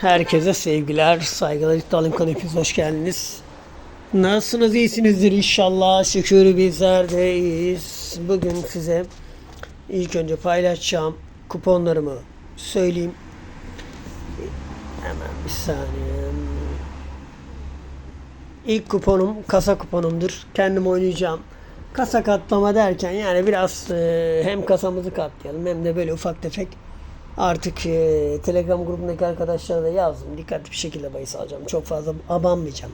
Herkese sevgiler, saygılar. İddialım kanı hoş geldiniz. Nasılsınız? iyisinizdir inşallah. Şükür bizler de iyiyiz. Bugün size ilk önce paylaşacağım kuponlarımı söyleyeyim. Hemen bir saniye. İlk kuponum kasa kuponumdur. Kendim oynayacağım. Kasa katlama derken yani biraz e, hem kasamızı katlayalım hem de böyle ufak tefek artık e, Telegram grubundaki arkadaşlara da yazdım. Dikkatli bir şekilde bahis alacağım. Çok fazla abanmayacağım.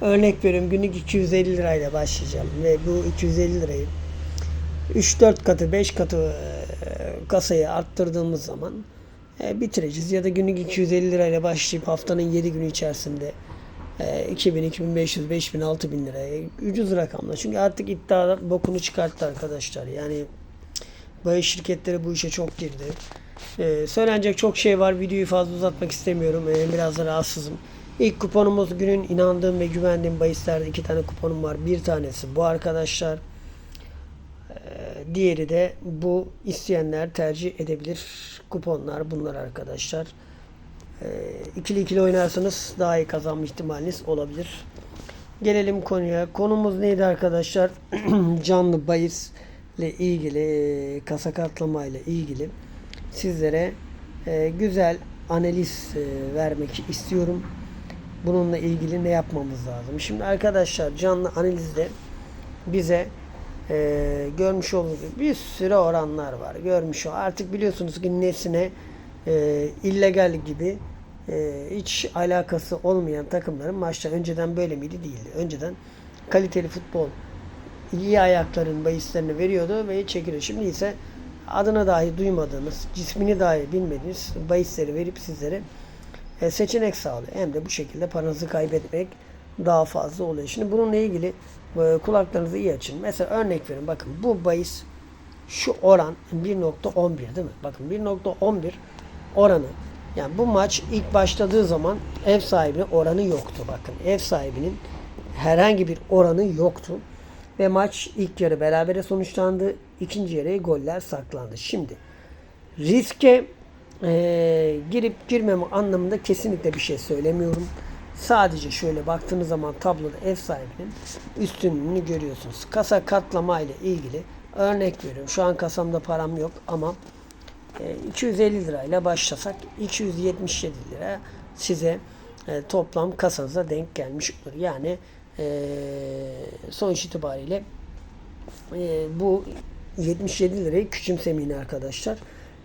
Örnek veriyorum günlük 250 lirayla başlayacağım ve bu 250 lirayı 3-4 katı 5 katı e, kasayı arttırdığımız zaman e, bitireceğiz. Ya da günlük 250 lirayla başlayıp haftanın 7 günü içerisinde e, 2000, 2500, 5000, 6000 liraya ucuz rakamlar. Çünkü artık iddialar bokunu çıkarttı arkadaşlar. Yani bahis şirketleri bu işe çok girdi. Ee, söylenecek çok şey var. Videoyu fazla uzatmak istemiyorum. Ee, biraz da rahatsızım. İlk kuponumuz günün inandığım ve güvendiğim bahislerde iki tane kuponum var. Bir tanesi bu arkadaşlar. Ee, diğeri de bu isteyenler tercih edebilir. Kuponlar bunlar arkadaşlar. Ee, ikili ikili oynarsanız daha iyi kazanma ihtimaliniz olabilir. Gelelim konuya. Konumuz neydi arkadaşlar? Canlı bahis ile ilgili, e, kasa katlama ile ilgili sizlere e, güzel analiz e, vermek istiyorum. Bununla ilgili ne yapmamız lazım? Şimdi arkadaşlar canlı analizde bize e, görmüş olduğunuz bir sürü oranlar var. Görmüş o. Artık biliyorsunuz ki nesine e, illegal gibi e, hiç alakası olmayan takımların maçta önceden böyle miydi? Değildi. Önceden kaliteli futbol iyi ayakların bahislerini veriyordu ve çekiliyor. Şimdi ise adına dahi duymadığınız, cismini dahi bilmediğiniz bahisleri verip sizlere e, seçenek sağlıyor. Hem de bu şekilde paranızı kaybetmek daha fazla oluyor. Şimdi bununla ilgili e, kulaklarınızı iyi açın. Mesela örnek verin. Bakın bu bahis şu oran 1.11 değil mi? Bakın 1.11 oranı. Yani bu maç ilk başladığı zaman ev sahibinin oranı yoktu. Bakın ev sahibinin herhangi bir oranı yoktu. Ve maç ilk yarı berabere sonuçlandı. İkinci yarıya goller saklandı. Şimdi riske e, girip girmeme anlamında kesinlikle bir şey söylemiyorum. Sadece şöyle baktığınız zaman tabloda ev sahibinin üstünlüğünü görüyorsunuz. Kasa katlama ile ilgili örnek veriyorum. Şu an kasamda param yok ama e, 250 lirayla başlasak 277 lira size e, toplam kasanıza denk gelmiş olur. Yani e, sonuç itibariyle e, bu 77 lirayı küçümsemeyin arkadaşlar.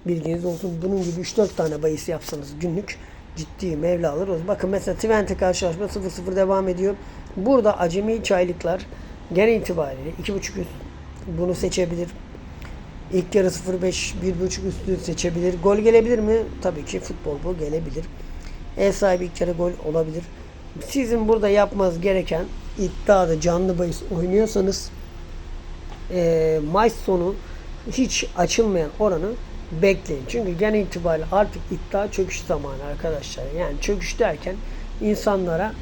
Bilginiz olsun. Bunun gibi 3-4 tane bahis yapsanız günlük ciddi mevla alırız. Bakın mesela Twente karşılaşma 0-0 devam ediyor. Burada acemi çaylıklar genel itibariyle 2.5 üst bunu seçebilir. İlk yarı 0-5, 1.5 üstü seçebilir. Gol gelebilir mi? Tabii ki futbol bu gelebilir. Ev sahibi ilk yarı gol olabilir. Sizin burada yapmanız gereken iddiada canlı bahis oynuyorsanız e, maç sonu hiç açılmayan oranı bekleyin. Çünkü genel itibariyle artık iddia çöküş zamanı arkadaşlar. Yani çöküş derken insanlara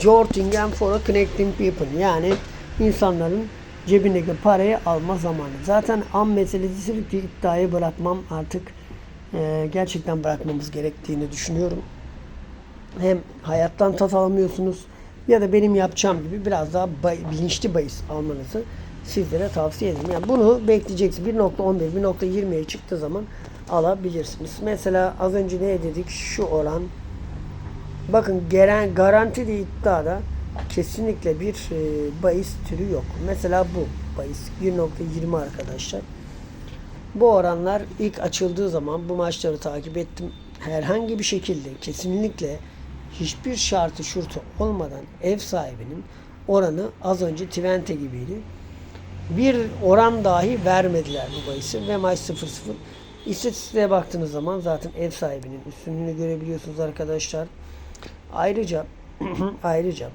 Jorting and for connecting people yani insanların cebindeki parayı alma zamanı. Zaten an meselesi ki iddiayı bırakmam artık e, gerçekten bırakmamız gerektiğini düşünüyorum. Hem hayattan tat alamıyorsunuz ya da benim yapacağım gibi biraz daha bay, bilinçli bahis almanızı sizlere tavsiye ederim. Yani bunu bekleyeceksiniz. 1.11, 1.20'ye çıktığı zaman alabilirsiniz. Mesela az önce ne dedik? Şu oran bakın gelen garantili iddiada kesinlikle bir e, bahis türü yok. Mesela bu bahis 1.20 arkadaşlar. Bu oranlar ilk açıldığı zaman bu maçları takip ettim. Herhangi bir şekilde kesinlikle hiçbir şartı şurtu olmadan ev sahibinin oranı az önce Twente gibiydi. Bir oran dahi vermediler bu bahisi ve maç 0-0. İstatistiğe baktığınız zaman zaten ev sahibinin üstünlüğünü görebiliyorsunuz arkadaşlar. Ayrıca ayrıca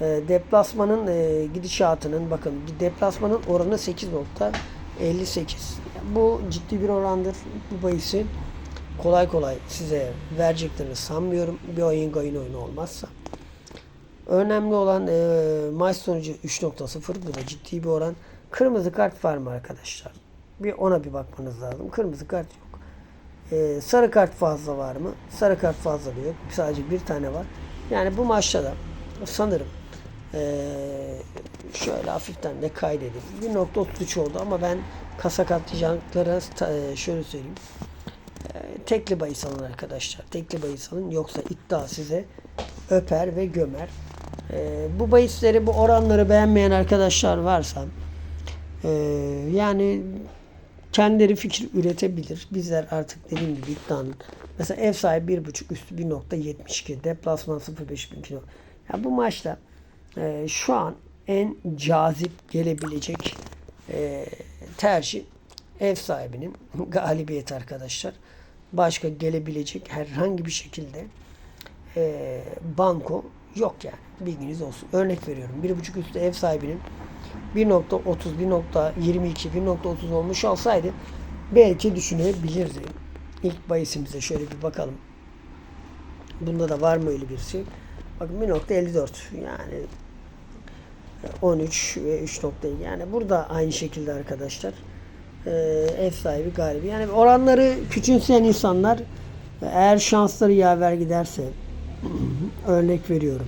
e, deplasmanın e, gidişatının bakın deplasmanın oranı 8.58. Bu ciddi bir orandır bu bahisi kolay kolay size vereceklerini sanmıyorum. Bir oyun oyun oyunu olmazsa. Önemli olan e, maç sonucu 3.0. Bu da ciddi bir oran. Kırmızı kart var mı arkadaşlar? Bir ona bir bakmanız lazım. Kırmızı kart yok. Ee, sarı kart fazla var mı? Sarı kart fazla da yok. Sadece bir tane var. Yani bu maçta da sanırım ee, şöyle hafiften de kaydedeyim. 1.33 oldu ama ben kasa katlayacaklara ee, şöyle söyleyeyim. Tekli bahis alın arkadaşlar. Tekli bahis alın. Yoksa iddia size öper ve gömer. Ee, bu bahisleri, bu oranları beğenmeyen arkadaşlar varsa ee, yani kendileri fikir üretebilir. Bizler artık dediğim gibi iddianın mesela ev sahibi 1.5 üstü 1.72 deplasman 0.5 bin kilo. Ya bu maçta e, şu an en cazip gelebilecek e, tercih ev sahibinin galibiyeti arkadaşlar. Başka gelebilecek herhangi bir şekilde e, banko yok yani. Bilginiz olsun. Örnek veriyorum. 1.5 üstü ev sahibinin 1.30, 1.22, 1.30 olmuş olsaydı belki düşünebilirdi. İlk bayisimize şöyle bir bakalım. Bunda da var mı öyle bir? Bakın 1.54 yani 13 ve 3 nokta yani burada aynı şekilde arkadaşlar e, ev sahibi galibi. Yani oranları küçümseyen insanlar eğer şansları yaver giderse örnek veriyorum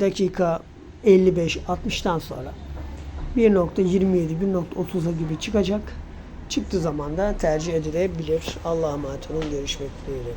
dakika 55-60'tan sonra 1.27 1.30'a gibi çıkacak. Çıktığı zaman da tercih edilebilir. Allah'a emanet olun. Görüşmek dileğiyle.